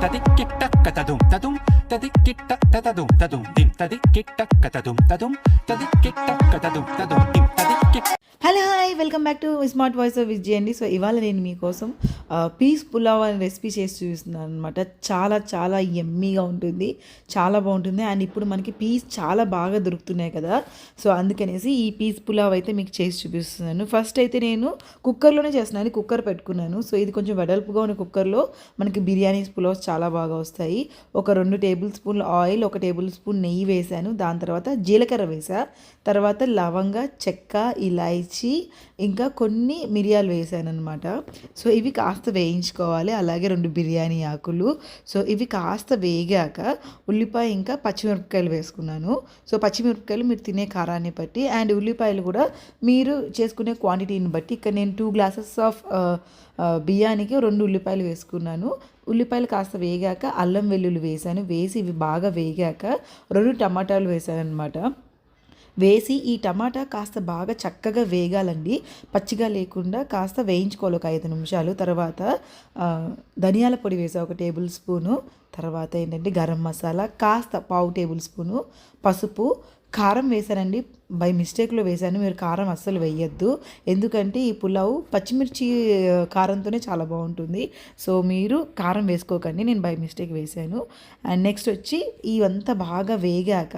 タティッキタッカタドン తది కిట్ట తదదుం తదుం దిం తదిక్కిట్టక్క తదుం తది కిట్ట తదుం తదుం దిం తదిక్కి hello hi welcome back to smart voice of Vijay అండి. సో ఇవాళ నేను మీకోసం పీస్ పులావ్ అనే రెసిపీ చేసి చూపిస్తున్నాను అనమాట చాలా చాలా ఎమ్మీగా ఉంటుంది. చాలా బాగుంటుంది. అండ్ ఇప్పుడు మనకి పీస్ చాలా బాగా దొరుకుతున్నాయి కదా. సో అందుకనేసి ఈ పీస్ పులావ్ అయితే మీకు చేసి చూపిస్తున్నాను. ఫస్ట్ అయితే నేను కుక్కర్లోనే చేస్తున్నాను. కుక్కర్ పెట్టుకున్నాను. సో ఇది కొంచెం వెడల్పుగా ఉన్న కుక్కర్లో మనకి బిర్యానీ పులావ్స్ చాలా బాగా వస్తాయి. ఒక రెండు టేబుల్ టేబుల్ స్పూన్ల ఆయిల్ ఒక టేబుల్ స్పూన్ నెయ్యి వేశాను. దాని తర్వాత జీలకర్ర వేసా తర్వాత లవంగ చెక్క ఇలాయచి ఇంకా కొన్ని మిరియాలు వేసాను అనమాట సో ఇవి కాస్త వేయించుకోవాలి. అలాగే రెండు బిర్యానీ ఆకులు. సో ఇవి కాస్త వేగాక ఉల్లిపాయ ఇంకా పచ్చిమిరపకాయలు వేసుకున్నాను. సో పచ్చిమిరపకాయలు మీరు తినే కారాన్ని బట్టి అండ్ ఉల్లిపాయలు కూడా మీరు చేసుకునే క్వాంటిటీని బట్టి. ఇక్కడ నేను టూ గ్లాసెస్ ఆఫ్ బియ్యానికి రెండు ఉల్లిపాయలు వేసుకున్నాను. ఉల్లిపాయలు కాస్త వేగాక అల్లం వెల్లుల్లి వేసాను. వేసి ఇవి బాగా వేగాక రెండు టమాటాలు వేసాను అనమాట వేసి ఈ టమాటా కాస్త బాగా చక్కగా వేగాలండి. పచ్చిగా లేకుండా కాస్త వేయించుకోవాలి ఒక ఐదు నిమిషాలు. తర్వాత ధనియాల పొడి వేసా ఒక టేబుల్ స్పూను. తర్వాత ఏంటంటే గరం మసాలా కాస్త పావు టేబుల్ స్పూను. పసుపు కారం వేశానండి. బై మిస్టేక్లో వేసాను మీరు కారం అస్సలు వేయొద్దు. ఎందుకంటే ఈ పులావ్ పచ్చిమిర్చి కారంతోనే చాలా బాగుంటుంది. సో మీరు కారం వేసుకోకండి. నేను బై మిస్టేక్ వేసాను అండ్ నెక్స్ట్ వచ్చి ఇవంతా బాగా వేగాక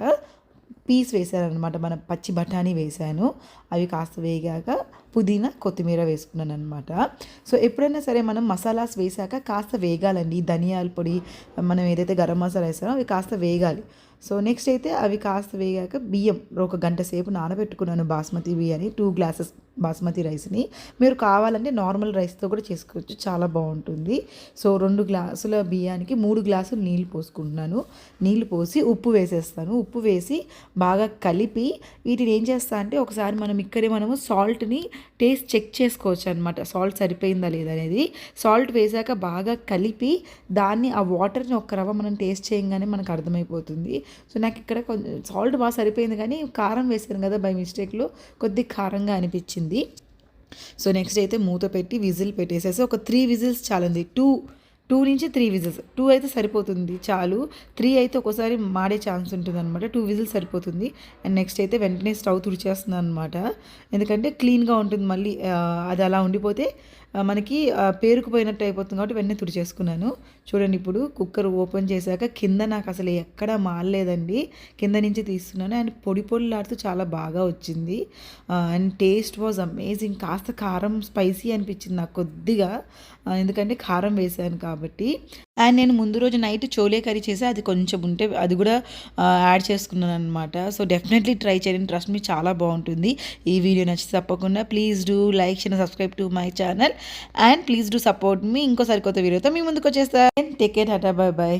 పీస్ వేసానమాట మన పచ్చి బఠానీ వేసాను అవి కాస్త వేగాక పుదీనా కొత్తిమీర వేసుకున్నాను అనమాట సో ఎప్పుడైనా సరే మనం మసాలాస్ వేసాక కాస్త వేగాలండి. ధనియాల పొడి మనం ఏదైతే గరం మసాలా వేసామో అవి కాస్త వేగాలి. సో నెక్స్ట్ అయితే అవి కాస్త వేగాక బియ్యం ఒక గంట సేపు నానబెట్టుకున్నాను బాస్మతి బియ్యాన్ని టూ గ్లాసెస్ బాస్మతి రైస్ని. మీరు కావాలంటే నార్మల్ రైస్తో కూడా చేసుకోవచ్చు చాలా బాగుంటుంది. సో రెండు గ్లాసుల బియ్యానికి మూడు గ్లాసులు నీళ్ళు పోసుకుంటున్నాను. నీళ్ళు పోసి ఉప్పు వేసేస్తాను. ఉప్పు వేసి బాగా కలిపి వీటిని ఏం చేస్తా అంటే ఒకసారి మనం ఇక్కడే మనము సాల్ట్ని టేస్ట్ చెక్ చేసుకోవచ్చు అనమాట సాల్ట్ సరిపోయిందా లేదా అనేది. సాల్ట్ వేసాక బాగా కలిపి దాన్ని ఆ వాటర్ని ఒక్క రవ్వ మనం టేస్ట్ చేయగానే మనకు అర్థమైపోతుంది. సో నాకు ఇక్కడ కొంచెం సాల్ట్ బాగా సరిపోయింది కానీ కారం వేసాను కదా బై మిస్టేక్లో కొద్ది కారంగా అనిపించింది. సో నెక్స్ట్ అయితే మూత పెట్టి విజిల్ పెట్టేసేసి ఒక త్రీ విజిల్స్ చాలండి. టూ టూ నుంచి త్రీ విజిల్స్. టూ అయితే సరిపోతుంది చాలు. త్రీ అయితే ఒక్కోసారి మాడే ఛాన్స్ ఉంటుంది అనమాట టూ విజిల్స్ సరిపోతుంది. అండ్ నెక్స్ట్ అయితే వెంటనే స్టవ్ తుడిచేస్తున్నాను అనమాట ఎందుకంటే క్లీన్గా ఉంటుంది మళ్ళీ అది అలా ఉండిపోతే మనకి పేరుకుపోయినట్టు అయిపోతుంది కాబట్టి వెంటనే తుడిచేసుకున్నాను. చూడండి ఇప్పుడు కుక్కర్ ఓపెన్ చేశాక కింద నాకు అసలు ఎక్కడ మారలేదండి కింద నుంచి తీస్తున్నాను. అండ్ పొడి పొడిలాడుతూ చాలా బాగా వచ్చింది. And taste was amazing. కాస్త కారం స్పైసీ అనిపించింది నాకు కొద్దిగా. ఎందుకంటే కారం వేసాను కాబట్టి అండ్ నేను ముందు రోజు నైట్ చోలే కర్రీ చేసి అది కొంచెం ఉంటే అది కూడా యాడ్ చేసుకున్నాను అనమాట సో డెఫినెట్లీ ట్రై చేయండి. ట్రస్ట్ మీ చాలా బాగుంటుంది. ఈ వీడియో నచ్చితే తప్పకుండా ప్లీజ్ డూ లైక్ చేయండి subscribe to my channel. And please do support మీ ఇంకోసారి కొత్త వీడియోతో మీ ముందుకు వచ్చేస్తాను. Take care tata bye bye.